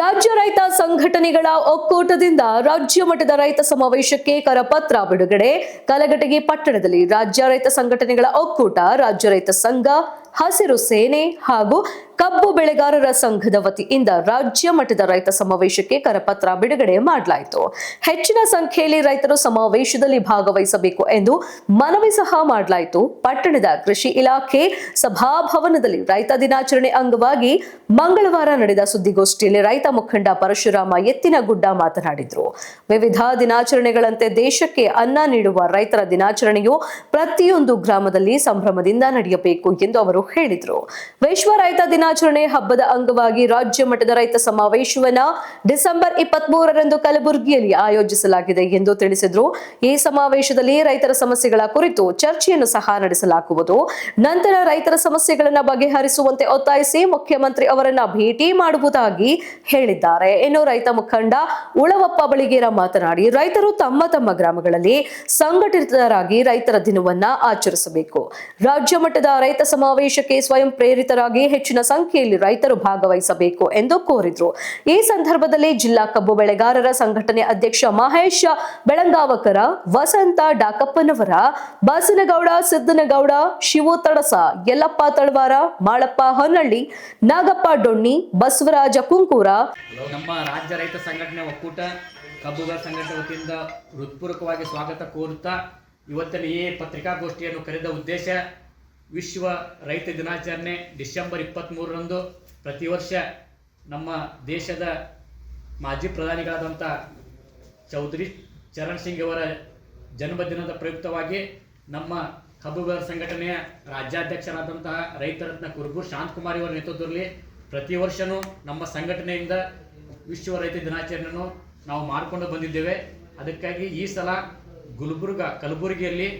ರಾಜ್ಯ ರೈತ ಸಂಘಟನೆಗಳ ಒಕ್ಕೂಟದಿಂದ ರಾಜ್ಯ ಮಟ್ಟದ ರೈತ ಸಮಾವೇಶಕ್ಕೆ ಕರಪತ್ರ ಬಿಡುಗಡೆ. ಕಲಘಟಗಿ ಪಟ್ಟಣದಲ್ಲಿ ರಾಜ್ಯ ರೈತ ಸಂಘಟನೆಗಳ ಒಕ್ಕೂಟ, ರಾಜ್ಯ ರೈತ ಸಂಘ ಹಸಿರು ಸೇನೆ ಹಾಗೂ ಕಬ್ಬು ಬೆಳೆಗಾರರ ಸಂಘದ ವತಿಯಿಂದ ರಾಜ್ಯ ಮಟ್ಟದ ರೈತ ಸಮಾವೇಶಕ್ಕೆ ಕರಪತ್ರ ಬಿಡುಗಡೆ ಮಾಡಲಾಯಿತು. ಹೆಚ್ಚಿನ ಸಂಖ್ಯೆಯಲ್ಲಿ ರೈತರು ಸಮಾವೇಶದಲ್ಲಿ ಭಾಗವಹಿಸಬೇಕು ಎಂದು ಮನವಿ ಸಹ ಮಾಡಲಾಯಿತು. ಪಟ್ಟಣದ ಕೃಷಿ ಇಲಾಖೆ ಸಭಾಭವನದಲ್ಲಿ ರೈತ ದಿನಾಚರಣೆ ಅಂಗವಾಗಿ ಮಂಗಳವಾರ ನಡೆದ ಸುದ್ದಿಗೋಷ್ಠಿಯಲ್ಲಿ ರೈತ ಮುಖಂಡ ಪರಶುರಾಮ ಎತ್ತಿನಗುಡ್ಡ ಮಾತನಾಡಿದರು. ವಿವಿಧ ದಿನಾಚರಣೆಗಳಂತೆ ದೇಶಕ್ಕೆ ಅನ್ನ ನೀಡುವ ರೈತರ ದಿನಾಚರಣೆಯು ಪ್ರತಿಯೊಂದು ಗ್ರಾಮದಲ್ಲಿ ಸಂಭ್ರಮದಿಂದ ನಡೆಯಬೇಕು ಎಂದು ಅವರು ಹೇಳಿದರು. ವಿಶ್ವ ರೈತ ದಿನಾಚರಣೆ ಹಬ್ಬದ ಅಂಗವಾಗಿ ರಾಜ್ಯ ಮಟ್ಟದ ರೈತ ಸಮಾವೇಶವನ್ನ ಡಿಸೆಂಬರ್ ಇಪ್ಪತ್ತ್ ಮೂರರಂದು ಕಲಬುರಗಿಯಲ್ಲಿ ಆಯೋಜಿಸಲಾಗಿದೆ ಎಂದು ತಿಳಿಸಿದರು. ಈ ಸಮಾವೇಶದಲ್ಲಿ ರೈತರ ಸಮಸ್ಯೆಗಳ ಕುರಿತು ಚರ್ಚೆಯನ್ನು ಸಹ ನಡೆಸಲಾಗುವುದು. ನಂತರ ರೈತರ ಸಮಸ್ಯೆಗಳನ್ನು ಬಗೆಹರಿಸುವಂತೆ ಒತ್ತಾಯಿಸಿ ಮುಖ್ಯಮಂತ್ರಿ ಅವರನ್ನ ಭೇಟಿ ಮಾಡುವುದಾಗಿ ಹೇಳಿದ್ದಾರೆ. ಇನ್ನು ರೈತ ಮುಖಂಡ ಉಳವಪ್ಪ ಬಳಿಗೇರ ಮಾತನಾಡಿ, ರೈತರು ತಮ್ಮ ತಮ್ಮ ಗ್ರಾಮಗಳಲ್ಲಿ ಸಂಘಟಿತರಾಗಿ ರೈತರ ದಿನವನ್ನ ಆಚರಿಸಬೇಕು. ರಾಜ್ಯ ಮಟ್ಟದ ರೈತ ಸಮಾವೇಶಕ್ಕೆ ಸ್ವಯಂ ಪ್ರೇರಿತರಾಗಿ ಹೆಚ್ಚಿನ ಸಂಖ್ಯೆಯಲ್ಲಿ ರೈತರು ಭಾಗವಹಿಸಬೇಕು ಎಂದು ಕೋರಿದ್ರು. ಈ ಸಂದರ್ಭದಲ್ಲಿ ಜಿಲ್ಲಾ ಕಬ್ಬು ಬೆಳೆಗಾರರ ಸಂಘಟನೆ ಅಧ್ಯಕ್ಷ ಮಹೇಶ್ ಬೆಳಂಗಾವಕರ, ವಸಂತ ಡಾಕಪ್ಪನವರ, ಬಾಸನಗೌಡ, ಸಿದ್ದನಗೌಡ, ಶಿವು ತಡಸ, ಯಲ್ಲಪ್ಪ ತಳವಾರ, ಮಾಳಪ್ಪ ಹೊನ್ನಳ್ಳಿ, ನಾಗಪ್ಪ ಡೊಣ್ಣಿ, ಬಸವರಾಜ ಕುಂಕೂರ. ನಮ್ಮ ರಾಜ್ಯ ರೈತ ಸಂಘಟನೆ ಒಕ್ಕೂಟ ಕಬ್ಬುಗಳ ಸಂಘಟನೆ ವತಿಯಿಂದ ಹೃತ್ಪೂರ್ವಕವಾಗಿ ಸ್ವಾಗತ ಕೋರುತ್ತಾ ಇವತ್ತಿನ ಈ ಪತ್ರಿಕಾಗೋಷ್ಠಿಯನ್ನು ಕರೆದ ಉದ್ದೇಶ ವಿಶ್ವ ರೈತ ದಿನಾಚರಣೆ ಡಿಸೆಂಬರ್ ಇಪ್ಪತ್ತ್ಮೂರರಂದು ಪ್ರತಿ ವರ್ಷ ನಮ್ಮ ದೇಶದ ಮಾಜಿ ಪ್ರಧಾನಿಗಳಾದಂಥ ಚೌಧರಿ ಚರಣ್ ಸಿಂಗ್ ಅವರ ಜನ್ಮದಿನದ ಪ್ರಯುಕ್ತವಾಗಿ ನಮ್ಮ ಕಬ್ಬುಗಾರ ಸಂಘಟನೆಯ ರಾಜ್ಯಾಧ್ಯಕ್ಷರಾದಂತಹ ರೈತರತ್ನ ರತ್ನ ಶಾಂತ್ ಶಾಂತಕುಮಾರ್ ಅವರ ನೇತೃತ್ವದಲ್ಲಿ ಪ್ರತಿ ವರ್ಷವೂ ನಮ್ಮ ಸಂಘಟನೆಯಿಂದ ವಿಶ್ವ ರೈತ ದಿನಾಚರಣೆಯನ್ನು ನಾವು ಮಾಡಿಕೊಂಡು ಬಂದಿದ್ದೇವೆ. ಅದಕ್ಕಾಗಿ ಈ ಸಲ ಗುಲ್ಬರ್ಗ, ಕಲಬುರಗಿಯಲ್ಲಿ